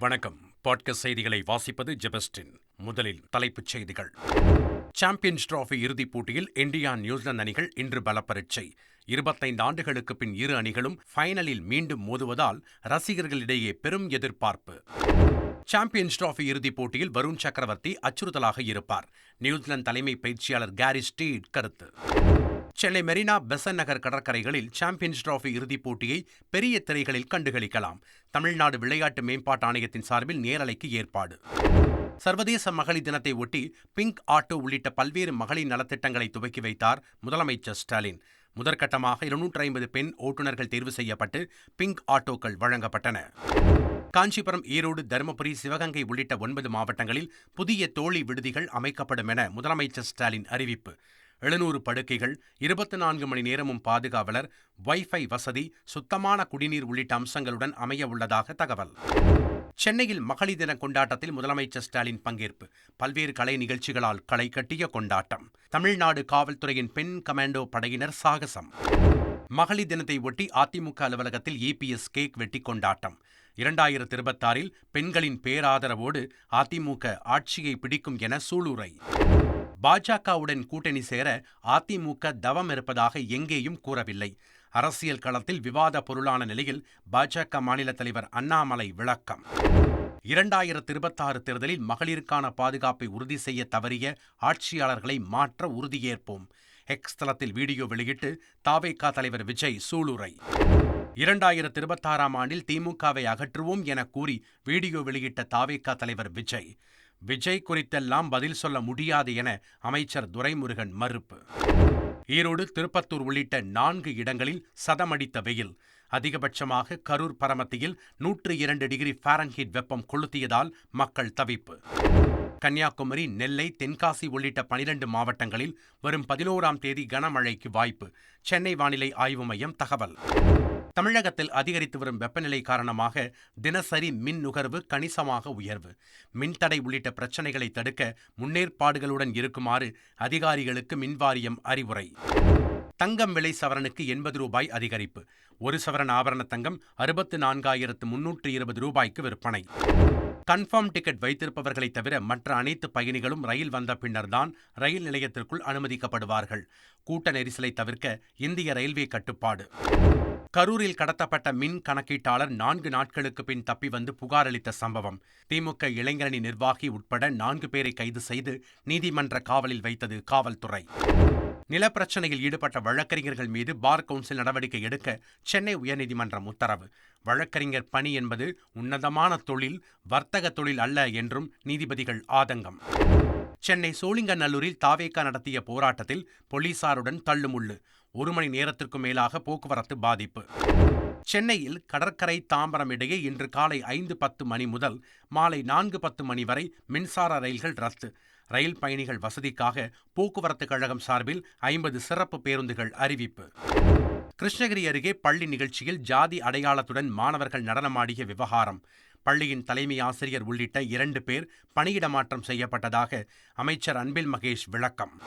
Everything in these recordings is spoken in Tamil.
வணக்கம். பாட்காஸ்ட் செய்திகளை வாசிப்பது ஜெபஸ்டின். முதலில் தலைப்புச் செய்திகள். சாம்பியன்ஸ் டிராபி இறுதிப் போட்டியில் இந்தியா நியூசிலாந்து அணிகள் இன்று பலப்பரீட்சை. இருபத்தைந்து ஆண்டுகளுக்கு பின் இரு அணிகளும் ஃபைனலில் மீண்டும் மோதுவதால் ரசிகர்களிடையே பெரும் எதிர்பார்ப்பு. சாம்பியன்ஸ் டிராபி இறுதிப் போட்டியில் வருண் சக்கரவர்த்தி அச்சுறுத்தலாக இருப்பார். நியூசிலாந்து தலைமை பயிற்சியாளர் கேரி ஸ்டீட் கருத்து. சென்னை மெரினா பெசன் நகர் கடற்கரைகளில் சாம்பியன்ஸ் டிராஃபி இறுதிப் போட்டியை பெரிய திரைகளில் கண்டுகளிக்கலாம். தமிழ்நாடு விளையாட்டு மேம்பாட்டு ஆணையத்தின் சார்பில் நேரலைக்கு ஏற்பாடு. சர்வதேச மகளிர் தினத்தை ஒட்டி பிங்க் ஆட்டோ உள்ளிட்ட பல்வேறு மகளிர் நலத்திட்டங்களை துவக்கி வைத்தார் முதலமைச்சர் ஸ்டாலின். முதற்கட்டமாக இருநூற்றி ஐம்பது பெண் ஓட்டுநர்கள் தேர்வு செய்யப்பட்டு பிங்க் ஆட்டோக்கள் வழங்கப்பட்டன. காஞ்சிபுரம் ஈரோடு தருமபுரி சிவகங்கை உள்ளிட்ட ஒன்பது மாவட்டங்களில் புதிய தோழி விடுதிகள் அமைக்கப்படும் என முதலமைச்சர் ஸ்டாலின் அறிவிப்பு. எழுநூறு படுக்கைகள் இருபத்தி நான்கு மணி நேரமும் பாதுகாவலர் வைஃபை வசதி சுத்தமான குடிநீர் உள்ளிட்ட அம்சங்களுடன் அமைய உள்ளதாக தகவல். சென்னையில் மகளிர் தின கொண்டாட்டத்தில் முதலமைச்சர் ஸ்டாலின் பங்கேற்பு. பல்வேறு கலை நிகழ்ச்சிகளால் களை கட்டிய கொண்டாட்டம். தமிழ்நாடு காவல்துறையின் பெண் கமாண்டோ படையினர் சாகசம். மகளிர் தினத்தை ஒட்டி அதிமுக அலுவலகத்தில் இபிஎஸ் கேக் வெட்டி கொண்டாட்டம். இரண்டாயிரத்தி இருபத்தாறில் பெண்களின் பேராதரவோடு அதிமுக ஆட்சியை பிடிக்கும் என சூளுரை பாஜகவுடன் கூட்டணி சேர அதிமுக தவம் இருப்பதாக எங்கேயும் கூறவில்லை. அரசியல் களத்தில் விவாத பொருளான நிலையில் பாஜக மாநில தலைவர் அண்ணாமலை விளக்கம். இரண்டாயிரத்தி இருபத்தாறு தேர்தலில் மகளிருக்கான பாதுகாப்பை உறுதி செய்ய தவறிய ஆட்சியாளர்களை மாற்ற உறுதியேற்போம். எக்ஸ் தளத்தில் வீடியோ வெளியிட்டு தாவேகா தலைவர் விஜய் சூளுரை. இரண்டாயிரத்தி இருபத்தாறாம் ஆண்டில் திமுகவை அகற்றுவோம் என கூறி வீடியோ வெளியிட்ட தாவேகா தலைவர் விஜய். விஜய் குறித்தெல்லாம் பதில் சொல்ல முடியாது என அமைச்சர் துரைமுருகன் மறுப்பு. ஈரோடு திருப்பத்தூர் உள்ளிட்ட நான்கு இடங்களில் சதமடித்த வெயில். அதிகபட்சமாக கரூர் பரமத்தியில் நூற்று இரண்டு டிகிரி ஃபாரன்ஹீட் வெப்பம் கொளுத்தியதால் மக்கள் தவிப்பு. கன்னியாகுமரி நெல்லை தென்காசி உள்ளிட்ட பனிரெண்டு மாவட்டங்களில் வரும் பதினோராம் தேதி கனமழைக்கு வாய்ப்பு. சென்னை வானிலை ஆய்வு மையம் தகவல். தமிழகத்தில் அதிகரித்து வரும் வெப்பநிலை காரணமாக தினசரி மின் நுகர்வு கணிசமாக உயர்வு. மின்தடை உள்ளிட்ட பிரச்சினைகளை தடுக்க முன்னேற்பாடுகளுடன் இருக்குமாறு அதிகாரிகளுக்கு மின்வாரியம் அறிவுரை. தங்கம் விலை சவரனுக்கு எண்பது ரூபாய் அதிகரிப்பு. ஒரு சவரன் ஆபரண தங்கம் அறுபத்து நான்காயிரத்து முன்னூற்று இருபது ரூபாய்க்கு விற்பனை. கன்ஃபார்ம் டிக்கெட் வைத்திருப்பவர்களை தவிர மற்ற அனைத்து பயணிகளும் ரயில் வந்த பின்னர்தான் ரயில் நிலையத்திற்குள் அனுமதிக்கப்படுவார்கள். கூட்ட நெரிசலை தவிர்க்க இந்திய ரயில்வே கட்டுப்பாடு. கரூரில் கடத்தப்பட்ட மின் கணக்கீட்டாளர் நான்கு நாட்களுக்கு பின் தப்பி வந்து புகார் அளித்த சம்பவம். திமுக இளைஞரணி நிர்வாகி உட்பட நான்கு பேரை கைது செய்து நீதிமன்ற காவலில் வைத்தது காவல்துறை. நிலப்பிரச்சனையில் ஈடுபட்ட வழக்கறிஞர்கள் மீது பார் கவுன்சில் நடவடிக்கை எடுக்க சென்னை உயர்நீதிமன்றம் உத்தரவு. வழக்கறிஞர் பணி என்பது உன்னதமான தொழில் வர்த்தக தொழில் அல்ல என்றும் நீதிபதிகள் ஆதங்கம். சென்னை சோழிங்கநல்லூரில் தாவேக்கா நடத்திய போராட்டத்தில் போலீசாருடன் தள்ளுமுள்ளு. ஒரு மணி நேரத்திற்கும் மேலாக போக்குவரத்து பாதிப்பு. சென்னையில் கடற்கரை தாம்பரம் இடையே இன்று காலை ஐந்து பத்து மணி முதல் மாலை நான்கு பத்து மணி வரை மின்சார ரயில்கள் ரத்து. ரயில் பயணிகள் வசதிக்காக போக்குவரத்து கழகம் சார்பில் ஐம்பது சிறப்பு பேருந்துகள் அறிவிப்பு. கிருஷ்ணகிரி அருகே பள்ளி நிகழ்ச்சியில் ஜாதி அடையாளத்துடன் மாணவர்கள் நடனமாடிய விவகாரம். பள்ளியின் தலைமை ஆசிரியர் உள்ளிட்ட இரண்டு பேர் பணியிடமாற்றம் செய்யப்பட்டதாக அமைச்சர் அன்பில் மகேஷ் விளக்கம்.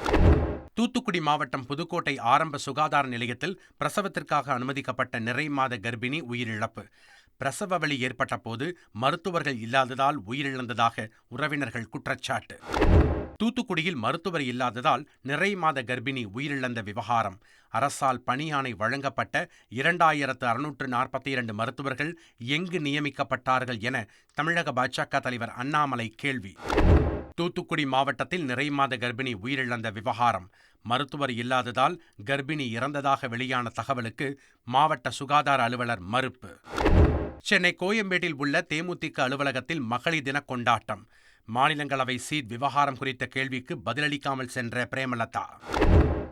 தூத்துக்குடி மாவட்டம் புதுக்கோட்டை ஆரம்ப சுகாதார நிலையத்தில் பிரசவத்திற்காக அனுமதிக்கப்பட்ட நிறை மாத கர்ப்பிணி உயிரிழப்பு. பிரசவ வழி ஏற்பட்ட போது மருத்துவர்கள் இல்லாததால் உயிரிழந்ததாக உறவினர்கள் குற்றச்சாட்டு. தூத்துக்குடியில் மருத்துவர் இல்லாததால் நிறை மாத கர்ப்பிணி உயிரிழந்த விவகாரம். அரசால் பணியானை வழங்கப்பட்ட இரண்டாயிரத்து அறுநூற்று நாற்பத்தி இரண்டு மருத்துவர்கள் எங்கு நியமிக்கப்பட்டார்கள் என தமிழக பாஜக தலைவர் அண்ணாமலை கேள்வி. தூத்துக்குடி மாவட்டத்தில் நிறை மாத கர்ப்பிணி உயிரிழந்த விவகாரம் மருத்துவர் இல்லாததால் கர்ப்பிணி இறந்ததாக வெளியான தகவலுக்கு மாவட்ட சுகாதார அலுவலர் மறுப்பு. சென்னை கோயம்பேட்டில் உள்ள தேமுதிக அலுவலகத்தில் மகளிர் தின கொண்டாட்டம். மாநிலங்களவை சீட் விவகாரம் குறித்த கேள்விக்கு பதிலளிக்காமல் சென்ற பிரேமலதா.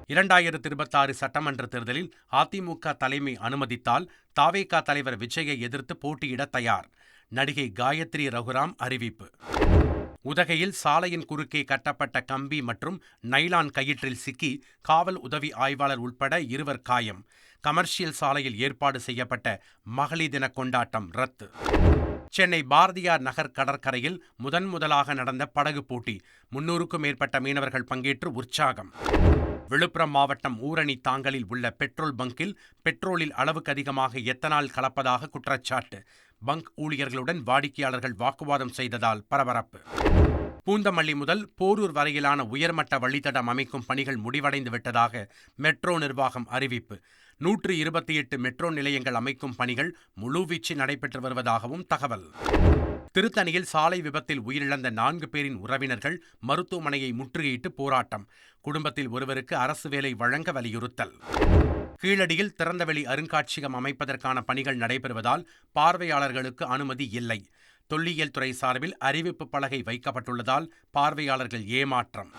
இரண்டாயிரத்தி இருபத்தாறு சட்டமன்ற தேர்தலில் அதிமுக தலைமை அனுமதித்தால் தாவேகா தலைவர் விஜயை எதிர்த்து போட்டியிட தயார். நடிகை காயத்ரி ரகுராம் அறிவிப்பு. உதகையில் சாலையின் குறுக்கே கட்டப்பட்ட கம்பி மற்றும் நைலான் கயிற்றில் சிக்கி காவல் உதவி ஆய்வாளர் உட்பட இருவர் காயம். கமர்ஷியல் சாலையில் ஏற்பாடு செய்யப்பட்ட மகளிர் தின கொண்டாட்டம் ரத்து. சென்னை பாரதியார் நகர் கடற்கரையில் முதன் முதலாக நடந்த படகு போட்டி. முன்னூறுக்கும் மேற்பட்ட மீனவர்கள் பங்கேற்று உற்சாகம். விழுப்புரம் மாவட்டம் ஊரணி தாங்கலில் உள்ள பெட்ரோல் பங்கில் பெட்ரோலில் அளவுக்கு அதிகமாக எத்தனால் கலப்பதாக குற்றச்சாட்டு. பங்க் ஊழியர்களுடன் வாடிக்கையாளர்கள் வாக்குவாதம் செய்ததால் பரபரப்பு. பூந்தமல்லி முதல் போரூர் வரையிலான உயர்மட்ட வழித்தடம் அமைக்கும் பணிகள் முடிவடைந்து விட்டதாக மெட்ரோ நிர்வாகம் அறிவிப்பு. நூற்று இருபத்தி எட்டு மெட்ரோ நிலையங்கள் அமைக்கும் பணிகள் முழுவீச்சு நடைபெற்று வருவதாகவும் தகவல். திருத்தணியில் சாலை விபத்தில் உயிரிழந்த நான்கு பேரின் உறவினர்கள் மருத்துவமனையை முற்றுகையிட்டு போராட்டம். குடும்பத்தில் ஒருவருக்கு அரசு வேலை வழங்க வலியுறுத்தல். கீழடியில் திறந்தவெளி அருங்காட்சியகம் அமைப்பதற்கான பணிகள் நடைபெறுவதால் பார்வையாளர்களுக்கு அனுமதி இல்லை. தொல்லியல் துறை சார்பில் அறிவிப்பு பலகை வைக்கப்பட்டுள்ளதால் பார்வையாளர்கள் ஏமாற்றம்.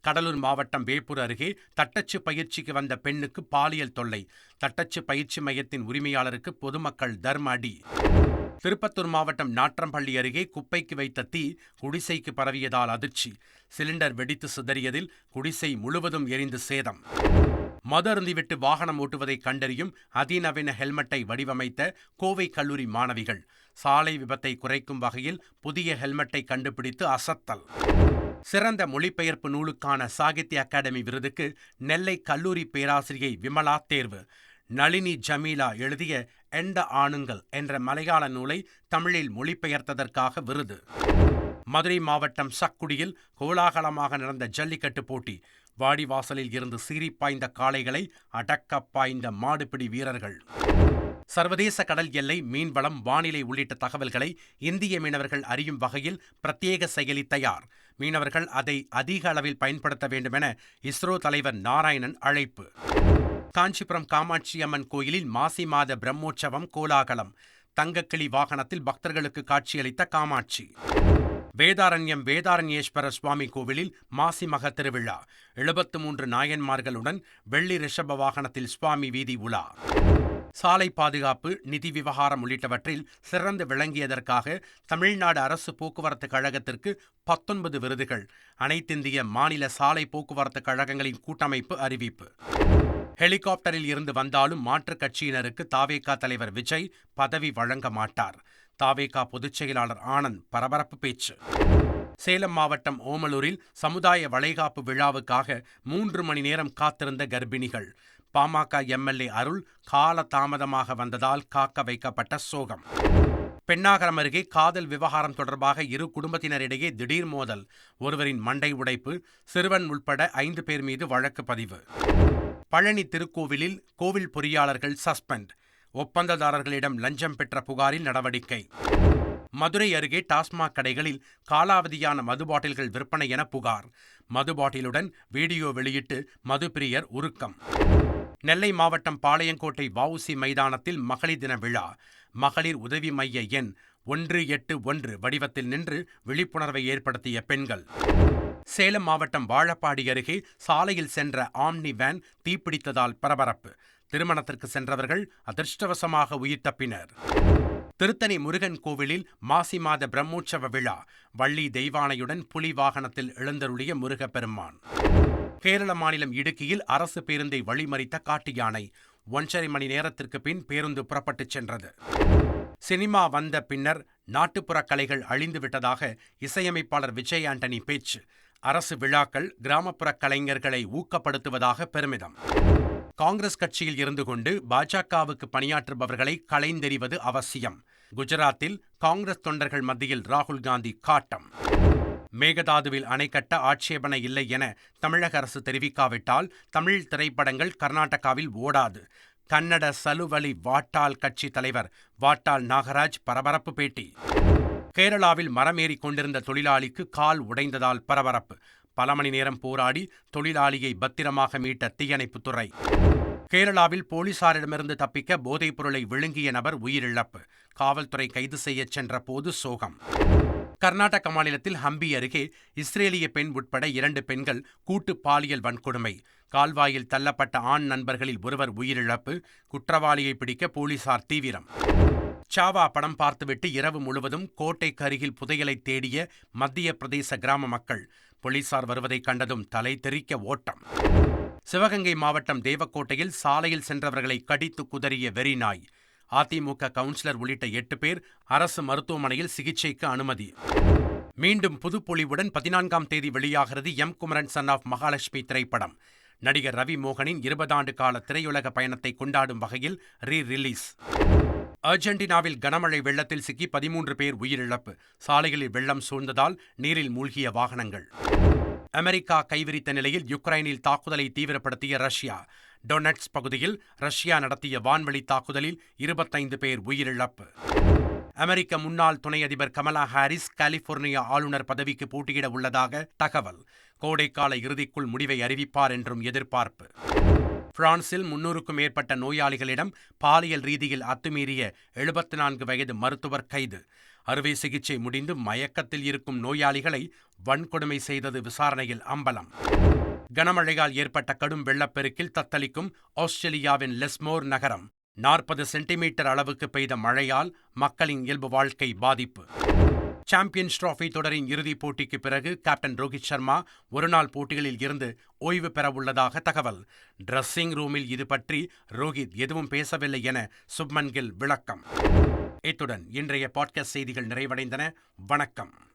கடலூர் மாவட்டம் வேப்பூர் அருகே தட்டச்சு பயிற்சிக்கு வந்த பெண்ணுக்கு பாலியல் தொல்லை. தட்டச்சு பயிற்சி மையத்தின் உரிமையாளருக்கு பொதுமக்கள் தர்ம அடி. திருப்பத்தூர் மாவட்டம் நாற்றம்பள்ளி அருகே குப்பைக்கு வைத்த தீ குடிசைக்கு பரவியதால் அதிர்ச்சி. சிலிண்டர் வெடித்து சிதறியதில் குடிசை முழுவதும் எரிந்து சேதம். மது அருந்திவிட்டு வாகனம் ஓட்டுவதை கண்டறியும் அதிநவீன ஹெல்மெட்டை வடிவமைத்த கோவை கல்லூரி மாணவிகள் சாலை விபத்தை குறைக்கும் வகையில் புதிய ஹெல்மெட்டை கண்டுபிடித்து அசத்தல். சிறந்த மொழிபெயர்ப்பு நூலுக்கான சாகித்ய அகாடமி விருதுக்கு நெல்லை கல்லூரி பேராசிரியை விமலா தேர்வு. நளினி ஜமீலா எழுதிய எண்ட ஆணுங்கள் என்ற மலையாள நூலை தமிழில் மொழிபெயர்த்ததற்காக விருது. மதுரை மாவட்டம் சக்குடியில் கோலாகலமாக நடந்த ஜல்லிக்கட்டு போட்டி வாடிவாசலில் இருந்து சீறி பாய்ந்த காளைகளை அடக்க பாய்ந்த மாடுபிடி வீரர்கள். சர்வதேச கடல் எல்லை மீன்வளம் வானிலை உள்ளிட்ட தகவல்களை இந்திய மீனவர்கள் அறியும் வகையில் பிரத்யேக செயலி தயார். மீனவர்கள் அதை அதிக அளவில் பயன்படுத்த வேண்டுமென இஸ்ரோ தலைவர் நாராயணன் அழைப்பு. காஞ்சிபுரம் காமாட்சி அம்மன் கோயிலில் மாசி மாத பிரம்மோற்சவம் கோலாகலம். தங்கக்கிளி வாகனத்தில் பக்தர்களுக்கு காட்சியளித்த காமாட்சி. வேதாரண்யம் வேதாரண்யேஸ்வர சுவாமி கோவிலில் மாசி மக திருவிழா. எழுபத்து மூன்று நாயன்மார்களுடன் வெள்ளி ரிஷப வாகனத்தில் சுவாமி வீதி உலா. சாலை பாதுகாப்பு நிதி விவகாரம் உள்ளிட்டவற்றில் சிறந்து விளங்கியதற்காக தமிழ்நாடு அரசு போக்குவரத்து கழகத்திற்கு பத்தொன்பது விருதுகள். அனைத்திந்திய மாநில சாலை போக்குவரத்து கழகங்களின் கூட்டமைப்பு அறிவிப்பு. ஹெலிகாப்டரில் இருந்து வந்தாலும் மாற்றுக் கட்சியினருக்கு தாவேகா தலைவர் விஜய் பதவி வழங்க மாட்டார். தாவேகா பொதுச் செயலாளர் ஆனந்த் பரபரப்பு பேச்சு. சேலம் மாவட்டம் ஓமலூரில் சமுதாய வளைகாப்பு விழாவுக்காக மூன்று மணி நேரம் காத்திருந்த கர்ப்பிணிகள். பாமக எம்எல்ஏ அருள் கால தாமதமாக வந்ததால் காக்க வைக்கப்பட்ட சோகம். பெண்ணாகரம் அருகே காதல் விவகாரம் தொடர்பாக இரு குடும்பத்தினரிடையே திடீர் மோதல். ஒருவரின் மண்டை உடைப்பு சிறுவன் உள்பட ஐந்து பேர் மீது வழக்கு பதிவு. பழனி திருக்கோவிலில் கோவில் பொறியாளர்கள் சஸ்பெண்ட். ஒப்பந்ததாரர்களிடம் லஞ்சம் பெற்ற புகாரில் நடவடிக்கை. மதுரை அருகே டாஸ்மாக் கடைகளில் காலாவதியான மது பாட்டில்கள் விற்பனை என புகார். மது பாட்டிலுடன் வீடியோ வெளியிட்டு மதுப்பிரியர் உருக்கம். நெல்லை மாவட்டம் பாளையங்கோட்டை வவுசி மைதானத்தில் மகளிர் தின விழா. மகளிர் உதவி மைய எண் ஒன்று எட்டு ஒன்று வடிவத்தில் நின்று விழிப்புணர்வை ஏற்படுத்திய பெண்கள். சேலம் மாவட்டம் வாழப்பாடி அருகே சாலையில் சென்ற ஆம்னி வேன் தீப்பிடித்ததால் பரபரப்பு. திருமணத்திற்கு சென்றவர்கள் அதிர்ஷ்டவசமாக உயிர் தப்பினர். திருத்தணி முருகன் கோவிலில் மாசி மாத பிரம்மோற்சவ விழா. வள்ளி தெய்வானையுடன் புலி வாகனத்தில் எழுந்தருளிய முருகப்பெருமான். கேரள மாநிலம் இடுக்கியில் அரசு பேருந்தை வழிமறித்த காட்டு யானை ஒன்றரை மணி நேரத்திற்கு பின் பேருந்து புறப்பட்டுச் சென்றது. சினிமா வந்த பின்னர் நாட்டுப்புற கலைகள் அழிந்துவிட்டதாக இசையமைப்பாளர் விஜய் ஆண்டனி பேச்சு. அரசு விழாக்கள் கிராமப்புற கலைஞர்களை ஊக்கப்படுத்துவதாக பெருமிதம். காங்கிரஸ் கட்சியில் இருந்து கொண்டு பாஜகவுக்கு பணியாற்றுபவர்களை களைந்தெறிவது அவசியம். குஜராத்தில் காங்கிரஸ் தொண்டர்கள் மத்தியில் ராகுல் காந்தி காட்டம். மேகதாதுவில் அணை கட்ட ஆட்சேபனை இல்லை என தமிழக அரசு தெரிவிக்காவிட்டால் தமிழ் திரைப்படங்கள் கர்நாடகாவில் ஓடாது. கன்னட சலுவலி வாட்டாள் கட்சி தலைவர் வாட்டாள் நாகராஜ் பரபரப்பு பேட்டி. கேரளாவில் மரமேறி கொண்டிருந்த தொழிலாளிக்கு கால் உடைந்ததால் பரபரப்பு. பல மணி நேரம் போராடி தொழிலாளியை பத்திரமாக மீட்ட தீயணைப்புத்துறை கேரளாவில் போலீசாரிடமிருந்து தப்பிக்க போதைப் பொருளை விழுங்கிய நபர் உயிரிழப்பு. காவல்துறை கைது செய்யச் சென்ற போது சோகம். கர்நாடக மாநிலத்தில் ஹம்பி அருகே இஸ்ரேலிய பெண் உட்பட இரண்டு பெண்கள் கூட்டு பாலியல் வன்கொடுமை. கால்வாயில் தள்ளப்பட்ட ஆண் நண்பர்களில் ஒருவர் உயிரிழப்பு. குற்றவாளியை பிடிக்க போலீசார் தீவிரம். சாவா படம் பார்த்துவிட்டு இரவு முழுவதும் கோட்டைக்கு அருகில் புதையலை தேடிய மத்திய பிரதேச கிராம மக்கள் போலீசார் வருவதை கண்டதும் தலை தெறிக்க ஓட்டம். சிவகங்கை மாவட்டம் தேவக்கோட்டையில் சாலையில் சென்றவர்களை கடித்து குதறிய வெறிநாய் அதிமுக கவுன்சிலர் உள்ளிட்ட எட்டு பேர் அரசு மருத்துவமனையில் சிகிச்சைக்கு அனுமதி. மீண்டும் புதுப்பொலிவுடன் பதினான்காம் தேதி வெளியாகிறது M. Kumaran son of Mahalakshmi திரைப்படம். நடிகர் ரவி மோகனின் இருபதாண்டு கால திரையுலக பயணத்தை கொண்டாடும் வகையில் ரீ ரிலீஸ் அர்ஜென்டினாவில் கனமழை வெள்ளத்தில் சிக்கி பதிமூன்று பேர் உயிரிழப்பு. சாலைகளில் வெள்ளம் சூழ்ந்ததால் நீரில் மூழ்கிய வாகனங்கள். அமெரிக்கா கைவிரித்த நிலையில் யுக்ரைனில் தாக்குதலை தீவிரப்படுத்திய ரஷ்யா. டொனட்ஸ் பகுதியில் ரஷ்யா நடத்திய வான்வெளி தாக்குதலில் இருபத்தைந்து பேர் உயிரிழப்பு. அமெரிக்க முன்னாள் துணை அதிபர் கமலா ஹாரிஸ் கலிபோர்னியா ஆளுநர் பதவிக்கு போட்டியிட உள்ளதாக தகவல். கோடைக்கால இறுதிக்குள் முடிவை அறிவிப்பார் என்றும் எதிர்பார்ப்பு. பிரான்சில் முன்னூறுக்கும் மேற்பட்ட நோயாளிகளிடம் பாலியல் ரீதியில் அத்துமீறிய எழுபத்தி நான்கு வயது மருத்துவர் கைது. அறுவை சிகிச்சை முடிந்து மயக்கத்தில் இருக்கும் நோயாளிகளை வன்கொடுமை செய்தது விசாரணையில் அம்பலம். கனமழையால் ஏற்பட்ட கடும் வெள்ளப்பெருக்கில் தத்தளிக்கும் ஆஸ்திரேலியாவின் லெஸ்மோர் நகரம் நாற்பது சென்டிமீட்டர் அளவுக்கு பெய்த மழையால் மக்களின் இயல்பு வாழ்க்கை பாதிப்பு. சாம்பியன்ஸ் டிராஃபி தொடரின் இறுதிப் போட்டிக்கு பிறகு கேப்டன் ரோஹித் சர்மா ஒருநாள் போட்டிகளில் இருந்து ஓய்வு பெறவுள்ளதாக தகவல். டிரெஸ்ஸிங் ரூமில் இது பற்றி ரோஹித் எதுவும் பேசவில்லை என சுப்மன் கில் விளக்கம். இத்துடன் இன்றைய பாட்காஸ்ட் செய்திகள் நிறைவடைந்தன. வணக்கம்.